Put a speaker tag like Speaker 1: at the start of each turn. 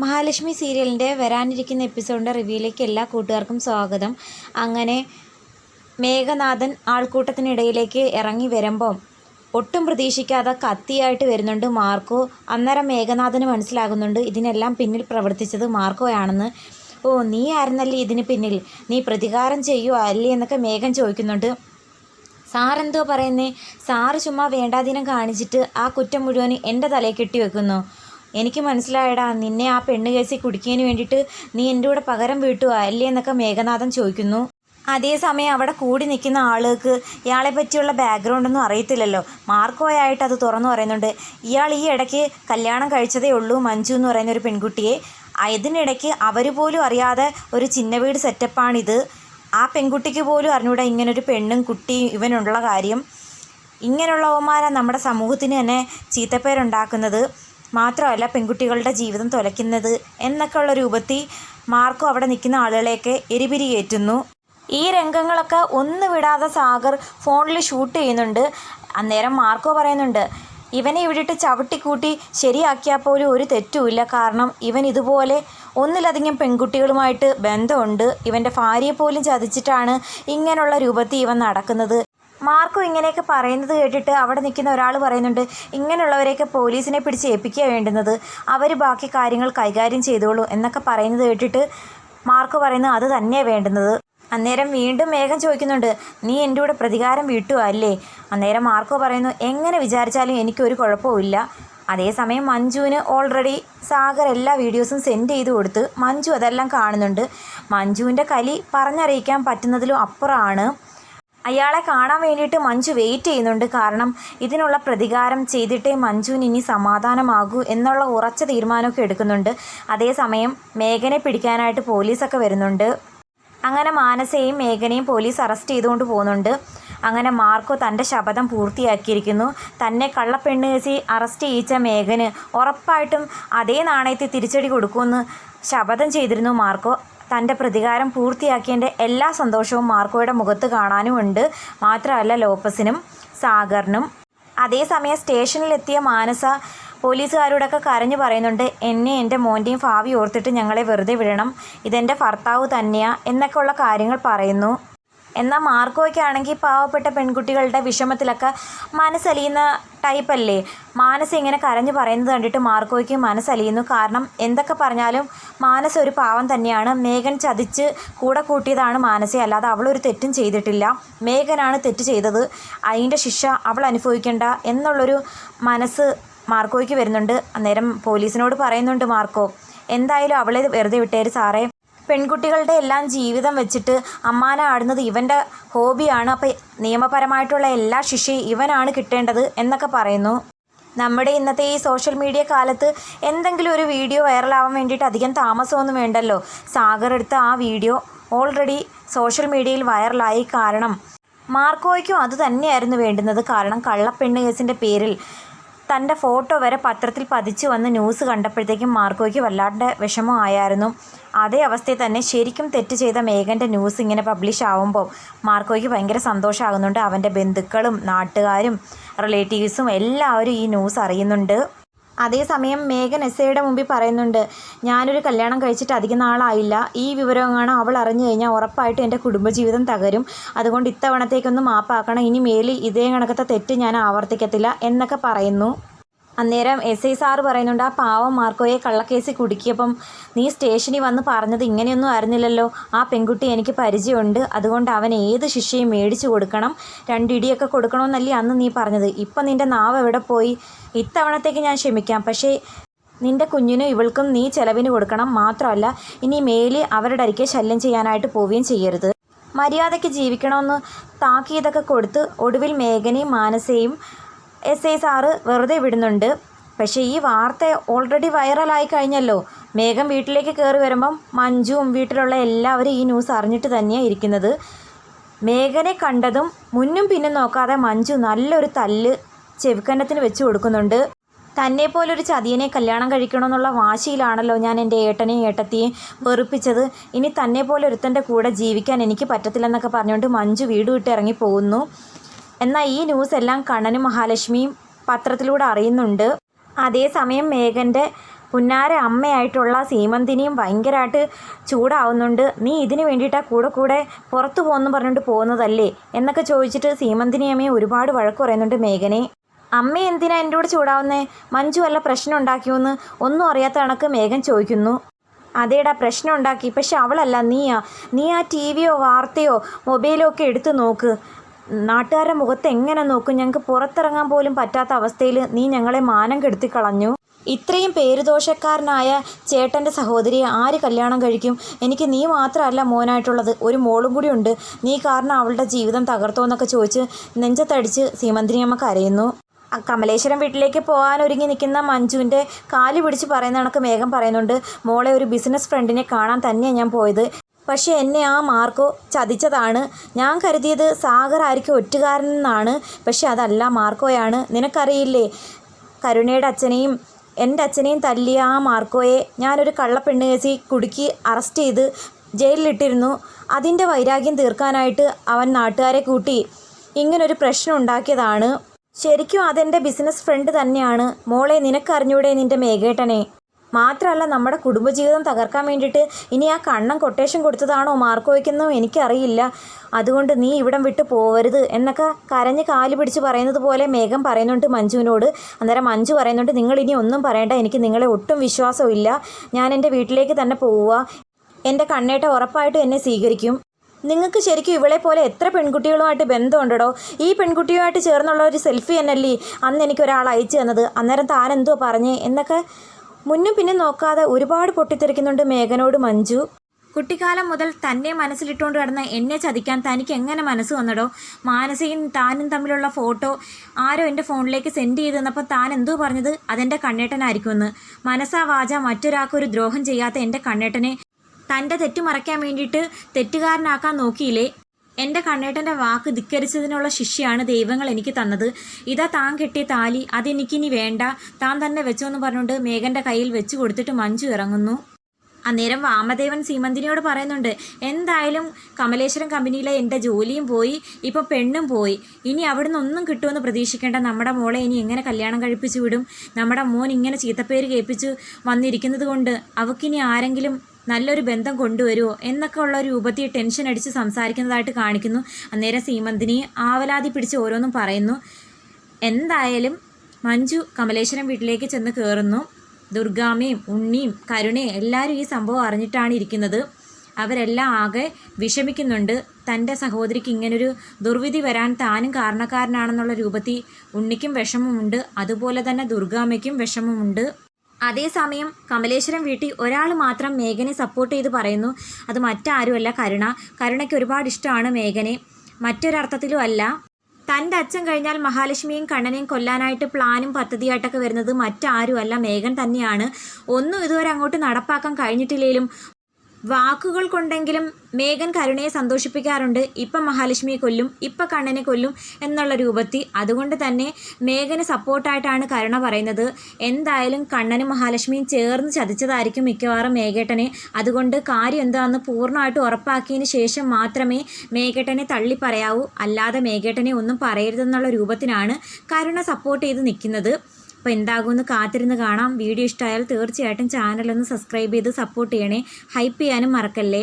Speaker 1: മഹാലക്ഷ്മി സീരിയലിന്റെ വരാനിരിക്കുന്ന എപ്പിസോഡിന്റെ റിവ്യൂയിലേക്ക് എല്ലാ കൂട്ടുകാർക്കും സ്വാഗതം. അങ്ങനെ മേഘനാഥൻ ആൾക്കൂട്ടത്തിനിടയിലേക്ക് ഇറങ്ങി വരുമ്പം ഒട്ടും പ്രതീക്ഷിക്കാതെ കത്തിയായിട്ട് വരുന്നുണ്ട് മാർക്കോ. അന്നേരം മേഘനാഥന് മനസ്സിലാകുന്നുണ്ട് ഇതിനെല്ലാം പിന്നിൽ പ്രവർത്തിച്ചത് മാർക്കോയാണെന്ന്. ഓ നീ ആയിരുന്നല്ലേ ഇതിന് പിന്നിൽ? നീ പ്രതികാരം ചെയ്യുക അല്ലേ എന്നൊക്കെ മേഘൻ ചോദിക്കുന്നുണ്ട്. സാറെന്തോ പറയുന്നേ? സാറ് ചുമ്മാ വേണ്ടാതിനം കാണിച്ചിട്ട് ആ കുറ്റം മുഴുവൻ എന്റെ തലയിൽ കെട്ടി വെക്കുന്നു എനിക്ക് മനസ്സിലായടാ നിന്നെ ആ പെണ്ണ് കേസിൽ കുടിക്കുന്നതിന് വേണ്ടിയിട്ട് നീ എന്റെ കൂടെ പകരം വീട്ടുക അല്ലേ എന്നൊക്കെ മേഘനാഥൻ ചോദിക്കുന്നു. അതേസമയം അവിടെ കൂടി നിൽക്കുന്ന ആളുകൾക്ക് ഇയാളെ പറ്റിയുള്ള ബാക്ക്ഗ്രൗണ്ട് ഒന്നും അറിയത്തില്ലല്ലോ. മാർക്കോയായിട്ട് അത് തുറന്നു പറയുന്നുണ്ട്. ഇയാൾ ഈ ഇടയ്ക്ക് കല്യാണം കഴിച്ചതേ ഉള്ളൂ മഞ്ജു എന്ന് പറയുന്ന ഒരു പെൺകുട്ടിയെ. ഇതിനിടയ്ക്ക് അവർ പോലും അറിയാതെ ഒരു ചിന്ന വീട് സെറ്റപ്പാണിത് ആ പെൺകുട്ടിക്ക് പോലും അറിഞ്ഞൂടാ ഇങ്ങനൊരു പെണ്ണും കുട്ടിയും ഇവനുള്ള കാര്യം. ഇങ്ങനെയുള്ളവന്മാരാണ് നമ്മുടെ സമൂഹത്തിന് തന്നെ ചീത്തപ്പേരുണ്ടാക്കുന്നത്. മാത്രമല്ല പെൺകുട്ടികളുടെ ജീവിതം തുലയ്ക്കുന്നത് എന്നൊക്കെയുള്ള രൂപത്തിൽ മാർക്കോ അവിടെ നിൽക്കുന്ന ആളുകളെയൊക്കെ എരിപിരിയേറ്റുന്നു. ഈ രംഗങ്ങളൊക്കെ ഒന്ന് വിടാതെ സാഗർ ഫോണിൽ ഷൂട്ട് ചെയ്യുന്നുണ്ട്. അന്നേരം മാർക്കോ പറയുന്നുണ്ട് ഇവനെ ഇവിടിട്ട് ചവിട്ടിക്കൂട്ടി ശരിയാക്കിയാൽ പോലും ഒരു തെറ്റുമില്ല കാരണം ഇവൻ ഇതുപോലെ ഒന്നിലധികം പെൺകുട്ടികളുമായിട്ട് ബന്ധമുണ്ട്. ഇവന്റെ ഭാര്യയെ പോലും ചതിച്ചിട്ടാണ് ഇങ്ങനെയുള്ള രൂപത്തിൽ ഇവൻ നടക്കുന്നത്. മാർക്കോ ഇങ്ങനെയൊക്കെ പറയുന്നത് കേട്ടിട്ട് അവിടെ നിൽക്കുന്ന ഒരാൾ പറയുന്നുണ്ട് ഇങ്ങനെയുള്ളവരെയൊക്കെ പോലീസിനെ പിടിച്ച് ഏൽപ്പിക്കുക വേണ്ടുന്നത്. അവർ ബാക്കി കാര്യങ്ങൾ കൈകാര്യം ചെയ്തോളൂ എന്നൊക്കെ പറയുന്നത് കേട്ടിട്ട് മാർക്ക് പറയുന്നത് അത് തന്നെയാണ് വേണ്ടുന്നത്. അന്നേരം വീണ്ടും മേഘം ചോദിക്കുന്നുണ്ട് നീ എന്റെ കൂടെ പ്രതികാരം വീട്ടുക അല്ലേ? അന്നേരം മാർക്കോ പറയുന്നു എങ്ങനെ വിചാരിച്ചാലും എനിക്കൊരു കുഴപ്പമില്ല അതേസമയം മഞ്ജുവിന് ഓൾറെഡി സാഗർ എല്ലാ വീഡിയോസും സെൻഡ് ചെയ്ത് കൊടുത്ത് മഞ്ജു അതെല്ലാം കാണുന്നുണ്ട്. മഞ്ജുവിന്റെ കലി പറഞ്ഞറിയിക്കാൻ പറ്റുന്നതിലും അപ്പുറമാണ്. അയാളെ കാണാൻ വേണ്ടിയിട്ട് മഞ്ജു വെയിറ്റ് ചെയ്യുന്നുണ്ട്. കാരണം ഇതിനുള്ള പ്രതികാരം ചെയ്തിട്ടേ മഞ്ജുവിന് ഇനി സമാധാനമാകൂ എന്നുള്ള ഉറച്ച തീരുമാനമൊക്കെ എടുക്കുന്നുണ്ട്. അതേസമയം മേഘനെ പിടിക്കാനായിട്ട് പോലീസൊക്കെ വരുന്നുണ്ട്. അങ്ങനെ മാനസയെയും മേഘനയും പോലീസ് അറസ്റ്റ് ചെയ്തുകൊണ്ട് പോകുന്നുണ്ട്. അങ്ങനെ മാർക്കോ തന്റെ ശപഥം പൂർത്തിയാക്കിയിരിക്കുന്നു. തന്നെ കള്ളപ്പെണ്ണ് കേസി അറസ്റ്റ് ചെയ്യിച്ച മേഘന് ഉറപ്പായിട്ടും അതേ നാണയത്തിൽ തിരിച്ചടി കൊടുക്കുമെന്ന് ശപഥം ചെയ്തിരുന്നു മാർക്കോ. തന്റെ പ്രതികാരം പൂർത്തിയാക്കിയതിന്റെ എല്ലാ സന്തോഷവും മാർക്കോയുടെ മുഖത്ത് കാണാനുമുണ്ട്. മാത്രമല്ല ലോപ്പസിനും സാഗറിനും. അതേസമയം സ്റ്റേഷനിലെത്തിയ മാനസ പോലീസുകാരോടൊക്കെ കരഞ്ഞു പറയുന്നുണ്ട് എന്നെ എന്റെ മോന്റെയും ഭാവി ഓർത്തിട്ട് ഞങ്ങളെ വെറുതെ വിടണം. ഇതെന്റെ ഭർത്താവ് തന്നെയാ എന്നൊക്കെയുള്ള കാര്യങ്ങൾ പറയുന്നു. എന്നാൽ മാർക്കോയ്ക്കാണെങ്കിൽ പാവപ്പെട്ട പെൺകുട്ടികളുടെ വിഷമത്തിലൊക്കെ മനസ്സലിയുന്ന ടൈപ്പല്ലേ? മാനസ് ഇങ്ങനെ കരഞ്ഞു പറയുന്നത് കണ്ടിട്ട് മാർക്കോയ്ക്ക് മനസ്സലിയുന്നു. കാരണം എന്തൊക്കെ പറഞ്ഞാലും മാനസ് ഒരു പാവം തന്നെയാണ്. മേഘൻ ചതിച്ച് കൂടെ കൂട്ടിയതാണ് മാനസെ. അല്ലാതെ അവളൊരു തെറ്റും ചെയ്തിട്ടില്ല. മേഘനാണ് തെറ്റ് ചെയ്തത്. അതിന്റെ ശിക്ഷ അവൾ അനുഭവിക്കേണ്ട എന്നുള്ളൊരു മനസ്സ് മാർക്കോയ്ക്ക് വരുന്നുണ്ട്. അന്നേരം പോലീസിനോട് പറയുന്നുണ്ട് മാർക്കോ. എന്തായാലും അവളെ വെറുതെ വിട്ടേര് സാറേ. പെൺകുട്ടികളുടെ എല്ലാം ജീവിതം വെച്ചിട്ട് അമ്മാന ആടുന്നത് ഇവന്റെ ഹോബിയാണ്. അപ്പോൾ നിയമപരമായിട്ടുള്ള എല്ലാ ശിക്ഷയും ഇവനാണ് കിട്ടേണ്ടത് എന്നൊക്കെ പറയുന്നു. നമ്മുടെ ഇന്നത്തെ ഈ സോഷ്യൽ മീഡിയ കാലത്ത് എന്തെങ്കിലും ഒരു വീഡിയോ വൈറലാവാൻ വേണ്ടിയിട്ട് അധികം താമസമൊന്നും വേണ്ടല്ലോ. സാഗർ എടുത്ത ആ വീഡിയോ ഓൾറെഡി സോഷ്യൽ മീഡിയയിൽ വൈറലായി. കാരണം മാർക്കോയ്ക്കും അത് തന്നെയായിരുന്നു വേണ്ടുന്നത്. കാരണം കള്ളപ്പെണ്ണ് കേസിന്റെ പേരിൽ തന്റെ ഫോട്ടോ വരെ പത്രത്തിൽ പതിച്ചു വന്ന് ന്യൂസ് കണ്ടപ്പോഴത്തേക്കും മാർക്കോയ്ക്ക് വല്ലാണ്ട് വിഷമമായിരുന്നു അതേ അവസ്ഥയിൽ തന്നെ ശരിക്കും തെറ്റ് ചെയ്ത മേഘന്റെ ന്യൂസ് ഇങ്ങനെ പബ്ലിഷ് ആവുമ്പോൾ മാർക്കോയ്ക്ക് ഭയങ്കര സന്തോഷമാകുന്നുണ്ട്. അവന്റെ ബന്ധുക്കളും നാട്ടുകാരും റിലേറ്റീവ്സും എല്ലാവരും ഈ ന്യൂസ് അറിയുന്നുണ്ട്. അതേസമയം മേഘൻ എസ് എയുടെ മുമ്പിൽ പറയുന്നുണ്ട് ഞാനൊരു കല്യാണം കഴിച്ചിട്ട് അധികം നാളായില്ല. ഈ വിവരമാണ് അവൾ അറിഞ്ഞു കഴിഞ്ഞാൽ ഉറപ്പായിട്ടും എന്റെ കുടുംബജീവിതം തകരും. അതുകൊണ്ട് ഇത്തവണത്തേക്കൊന്ന് മാപ്പാക്കണം. ഇനി മേലിൽ ഇതേ കണക്കത്തെ തെറ്റ് ഞാൻ ആവർത്തിക്കത്തില്ല എന്നൊക്കെ പറയുന്നു. അന്നേരം എസ് ഐ സാറ് പറയുന്നുണ്ട് ആ പാവം മാർക്കോയെ കള്ളക്കേസിൽ കുടുക്കിയപ്പം നീ സ്റ്റേഷനിൽ വന്ന് പറഞ്ഞത് ഇങ്ങനെയൊന്നും ആയിരുന്നില്ലല്ലോ. ആ പെൺകുട്ടി എനിക്ക് പരിചയമുണ്ട്. അതുകൊണ്ട് അവൻ ഏത് ശിക്ഷയും മേടിച്ചു കൊടുക്കണം. രണ്ടിടിയൊക്കെ കൊടുക്കണമെന്നല്ലേ അന്ന് നീ പറഞ്ഞത്. ഇപ്പം നിന്റെ നാവ് എവിടെ പോയി? ഇത്തവണത്തേക്ക് ഞാൻ ക്ഷമിക്കാം. പക്ഷേ നിന്റെ കുഞ്ഞിനും ഇവൾക്കും നീ ചെലവിന് കൊടുക്കണം മാത്രമല്ല ഇനി മേലി അവരുടെ അരികെ ശല്യം ചെയ്യാനായിട്ട് പോവുകയും ചെയ്യരുത്. മര്യാദയ്ക്ക് ജീവിക്കണമെന്ന് താക്കീതൊക്കെ കൊടുത്ത് ഒടുവിൽ മേഘനയും മാനസയും എസ് ഐ സാറ് വെറുതെ വിടുന്നുണ്ട്. പക്ഷേ ഈ വാർത്ത ഓൾറെഡി വൈറലായി കഴിഞ്ഞല്ലോ. മേഘം വീട്ടിലേക്ക് കയറി വരുമ്പം മഞ്ജുവും വീട്ടിലുള്ള എല്ലാവരും ഈ ന്യൂസ് അറിഞ്ഞിട്ട് തന്നെയാണ് ഇരിക്കുന്നത്. മേഘനെ കണ്ടതും മുന്നും പിന്നും നോക്കാതെ മഞ്ജു നല്ലൊരു തല്ല് ചെവിക്കന്നത്തിന് വെച്ച് കൊടുക്കുന്നുണ്ട്. തന്നെ പോലൊരു ചതിയനെ കല്യാണം കഴിക്കണമെന്നുള്ള വാശിയിലാണല്ലോ ഞാൻ എന്റെ ഏട്ടനെയും ഏട്ടത്തിയെയും വെറുപ്പിച്ചത്. ഇനി തന്നെ പോലെ കൂടെ ജീവിക്കാൻ എനിക്ക് പറ്റത്തില്ലെന്നൊക്കെ പറഞ്ഞുകൊണ്ട് മഞ്ജു വീട് വിട്ട് ഇറങ്ങി പോകുന്നു. എന്നാൽ ഈ ന്യൂസ് എല്ലാം കണ്ണനും മഹാലക്ഷ്മിയും പത്രത്തിലൂടെ അറിയുന്നുണ്ട്. അതേസമയം മേഘന്റെ പുന്നാര അമ്മയായിട്ടുള്ള സീമന്തിനിയും ഭയങ്കരമായിട്ട് ചൂടാവുന്നുണ്ട്. നീ ഇതിന് വേണ്ടിയിട്ടാണ് കൂടെ കൂടെ പുറത്തു പോകുന്നു പറഞ്ഞുകൊണ്ട് പോകുന്നതല്ലേ? എന്നൊക്കെ ചോദിച്ചിട്ട് സീമന്തിനി അമ്മയെ ഒരുപാട് വഴക്ക് പറയുന്നുണ്ട് മേഘനെ. അമ്മ എന്തിനാ എന്റെ കൂടെ ചൂടാവുന്നേ? മഞ്ജു വല്ല പ്രശ്നം ഉണ്ടാക്കിയോന്ന് ഒന്നും അറിയാത്ത കണക്ക് മേഘൻ ചോദിക്കുന്നു. അതേടാ പ്രശ്നം ഉണ്ടാക്കി. പക്ഷെ അവളല്ല നീയാ. നീ ആ ടി വിയോ വാർത്തയോ മൊബൈലോ ഒക്കെ എടുത്തു നോക്ക്. നാട്ടുകാരുടെ മുഖത്ത് എങ്ങനെ നോക്കും? ഞങ്ങൾക്ക് പുറത്തിറങ്ങാൻ പോലും പറ്റാത്ത അവസ്ഥയിൽ നീ ഞങ്ങളെ മാനം കെടുത്തി കളഞ്ഞു. ഇത്രയും പേരുദോഷക്കാരനായ ചേട്ടന്റെ സഹോദരിയെ ആര് കല്യാണം കഴിക്കും? എനിക്ക് നീ മാത്രമല്ല മോനായിട്ടുള്ളത്. ഒരു മോളും കൂടി ഉണ്ട്. നീ കാരണം അവളുടെ ജീവിതം തകർത്തോ എന്നൊക്കെ ചോദിച്ച് നെഞ്ചത്തടിച്ച് സീമന്തിനിയമ്മ കരയുന്നു. ആ കമലേശ്വരം വീട്ടിലേക്ക് പോകാൻ ഒരുങ്ങി നിൽക്കുന്ന മഞ്ജുവിന്റെ കാൽ പിടിച്ച് പറയുന്ന കണക്ക് മേഘം പറയുന്നുണ്ട്. മോളെ ഒരു ബിസിനസ് ഫ്രണ്ടിനെ കാണാൻ തന്നെയാണ് ഞാൻ പോയത്. പക്ഷേ എന്നെ ആ മാർക്കോ ചതിച്ചതാണ്. ഞാൻ കരുതിയത് സാഗർ ആയിരിക്കും ഒറ്റുകാരനെന്നാണ്. പക്ഷെ അതല്ല മാർക്കോയാണ്. നിനക്കറിയില്ലേ കരുണയുടെ അച്ഛനെയും എന്റെ അച്ഛനെയും തല്ലിയ ആ മാർക്കോയെ ഞാനൊരു കള്ളപ്പെണ്ണ് കേസി കുടുക്കി അറസ്റ്റ് ചെയ്ത് ജയിലിലിട്ടിരുന്നു. അതിന്റെ വൈരാഗ്യം തീർക്കാനായിട്ട് അവൻ നാട്ടുകാരെ കൂട്ടി. ഇങ്ങനൊരു പ്രശ്നം ഉണ്ടാക്കിയതാണ്. ശരിക്കും അതെന്റെ ബിസിനസ് ഫ്രണ്ട് തന്നെയാണ്. മോളെ നിനക്കറിഞ്ഞൂടെ നിന്റെ മേഘേട്ടനെ? മാത്രമല്ല നമ്മുടെ കുടുംബജീവിതം തകർക്കാൻ വേണ്ടിയിട്ട് ഇനി ആ കണ്ണം കൊട്ടേഷൻ കൊടുത്തതാണോ മാർക്കോയ്ക്കെന്നും എനിക്കറിയില്ല. അതുകൊണ്ട് നീ ഇവിടം വിട്ട് പോവരുത് എന്നൊക്കെ കരഞ്ഞ് കാൽ പിടിച്ച് പറയുന്നത് പോലെ മേഘം പറയുന്നുണ്ട് മഞ്ജുവിനോട്. അന്നേരം മഞ്ജു പറയുന്നുണ്ട് നിങ്ങൾ ഇനി ഒന്നും പറയണ്ട എനിക്ക് നിങ്ങളെ ഒട്ടും വിശ്വാസമില്ല ഞാൻ എന്റെ വീട്ടിലേക്ക് തന്നെ പോവുക. എന്റെ കണ്ണേട്ട ഉറപ്പായിട്ടും എന്നെ സ്വീകരിക്കും. നിങ്ങൾക്ക് ശരിക്കും ഇവളെ പോലെ എത്ര പെൺകുട്ടികളുമായിട്ട് ബന്ധമുണ്ടോ ഈ പെൺകുട്ടിയുമായിട്ട് ചേർന്നുള്ള ഒരു സെൽഫി എന്നല്ലേ അന്ന് എനിക്ക് ഒരാൾ അയച്ചു തന്നത്. അന്നേരം താൻ എന്തോ പറഞ്ഞേ? എന്നൊക്കെ മുന്നും പിന്നെ നോക്കാതെ ഒരുപാട് പൊട്ടിത്തെറിക്കുന്നുണ്ട് മേഘനോട് മഞ്ജു. കുട്ടിക്കാലം മുതൽ തന്നെ മനസ്സിലിട്ടുകൊണ്ട് കിടന്ന എന്നെ ചതിക്കാൻ തനിക്ക് എങ്ങനെ മനസ്സ് വന്നടോ? മാനസികയും താനും തമ്മിലുള്ള ഫോട്ടോ ആരോ എന്റെ ഫോണിലേക്ക് സെൻഡ് ചെയ്ത് തന്നപ്പോൾ താൻ എന്തോ പറഞ്ഞത്? അതെന്റെ കണ്ണേട്ടനായിരിക്കുമെന്ന് മനസ്സാ വാച മറ്റൊരാൾക്കൊരു ദ്രോഹം ചെയ്യാത്ത എന്റെ കണ്ണേട്ടനെ തന്റെ തെറ്റ് മറയ്ക്കാൻ വേണ്ടിയിട്ട് തെറ്റുകാരനാക്കാൻ നോക്കിയില്ലേ? എന്റെ കണ്ണേട്ടന്റെ വാക്ക് ധിക്കരിച്ചതിനുള്ള ശിക്ഷയാണ് ദൈവങ്ങൾ എനിക്ക് തന്നത്. ഇതാ താൻ കെട്ടിയ താലി അതെനിക്കിനി വേണ്ട. താൻ തന്നെ വെച്ചോ എന്ന് പറഞ്ഞുകൊണ്ട് മേഘന്റെ കയ്യിൽ വെച്ചു കൊടുത്തിട്ട് മഞ്ജു ഇറങ്ങുന്നു. അന്നേരം വാമദേവൻ സീമന്തിനിയോട് പറയുന്നുണ്ട് എന്തായാലും കമലേശ്വരം കമ്പനിയിലെ എന്റെ ജോലിയും പോയി ഇപ്പോൾ പെണ്ണും പോയി. ഇനി അവിടുന്ന് ഒന്നും കിട്ടുമെന്ന് പ്രതീക്ഷിക്കേണ്ട നമ്മുടെ മോളെ ഇനി എങ്ങനെ കല്യാണം കഴിപ്പിച്ചു വിടും? നമ്മുടെ മോൻ ഇങ്ങനെ ചീത്തപ്പേര് കേൾപ്പിച്ചു വന്നിരിക്കുന്നത് കൊണ്ട് അവക്കിനി ആരെങ്കിലും നല്ലൊരു ബന്ധം കൊണ്ടുവരുമോ എന്നൊക്കെ ഉള്ള രൂപത്തിൽ ടെൻഷൻ അടിച്ച് സംസാരിക്കുന്നതായിട്ട് കാണിക്കുന്നു. അന്നേരം സീമന്തിനി ആവലാതി പിടിച്ച് ഓരോന്നും പറയുന്നു. എന്തായാലും മഞ്ജു കമലേശ്വരം വീട്ടിലേക്ക് ചെന്ന് കയറുന്നു ദുർഗാമ്മയും ഉണ്ണിയും കരുണയും എല്ലാവരും ഈ സംഭവം അറിഞ്ഞിട്ടാണ് ഇരിക്കുന്നത്. അവരെല്ലാം ആകെ വിഷമിക്കുന്നുണ്ട്. തന്റെ സഹോദരിക്ക് ഇങ്ങനൊരു ദുർവിധി വരാൻ താനും കാരണക്കാരനാണെന്നുള്ള രൂപത്തിൽ ഉണ്ണിക്കും വിഷമമുണ്ട്. അതുപോലെ തന്നെ ദുർഗാമ്മയ്ക്കും വിഷമമുണ്ട്. അതേസമയം കമലേശ്വരം വീട്ടിൽ ഒരാൾ മാത്രം മേഘനെ സപ്പോർട്ട് ചെയ്ത് പറയുന്നു. അത് മറ്റാരുമല്ല കരുണ. കരുണയ്ക്ക് ഒരുപാട് ഇഷ്ടമാണ് മേഘനെ. മറ്റൊരർത്ഥത്തിലും അല്ല. തന്റെ അച്ഛൻ കഴിഞ്ഞാൽ മഹാലക്ഷ്മിയും കണ്ണനെയും കൊല്ലാനായിട്ട് പ്ലാനും പദ്ധതിയായിട്ടൊക്കെ വരുന്നത് മറ്റാരുമല്ല. മേഘൻ തന്നെയാണ്. ഒന്നും ഇതുവരെ അങ്ങോട്ട് നടപ്പാക്കാൻ കഴിഞ്ഞിട്ടില്ലെങ്കിലും വാക്കുകൾ കൊണ്ടെങ്കിലും മേഘൻ കരുണയെ സന്തോഷിപ്പിക്കാറുണ്ട്. ഇപ്പം മഹാലക്ഷ്മിയെ കൊല്ലും ഇപ്പം കണ്ണനെ കൊല്ലും എന്നുള്ള രൂപത്തിൽ. അതുകൊണ്ട് തന്നെ മേഘന് സപ്പോർട്ടായിട്ടാണ് കരുണ പറയുന്നത്. എന്തായാലും കണ്ണനും മഹാലക്ഷ്മിയും ചേർന്ന് ചതിച്ചതായിരിക്കും മിക്കവാറും മേഘേട്ടനെ. അതുകൊണ്ട് കാര്യം എന്താണെന്ന് പൂർണമായിട്ട് ഉറപ്പാക്കിയതിന് ശേഷം മാത്രമേ മേഘേട്ടനെ തള്ളി പറയാവൂ. അല്ലാതെ മേഘേട്ടനെ ഒന്നും പറയരുതെന്നുള്ള രൂപത്തിനാണ് കരുണ സപ്പോർട്ട് ചെയ്ത് നിൽക്കുന്നത്. അപ്പോൾ എന്താകുമെന്ന് കാത്തിരുന്ന് കാണാം. വീഡിയോ ഇഷ്ടമായാൽ തീർച്ചയായിട്ടും ചാനലൊന്ന് സബ്സ്ക്രൈബ് ചെയ്ത് സപ്പോർട്ട് ചെയ്യണേ. ഹൈപ്പ് ചെയ്യാനും മറക്കല്ലേ?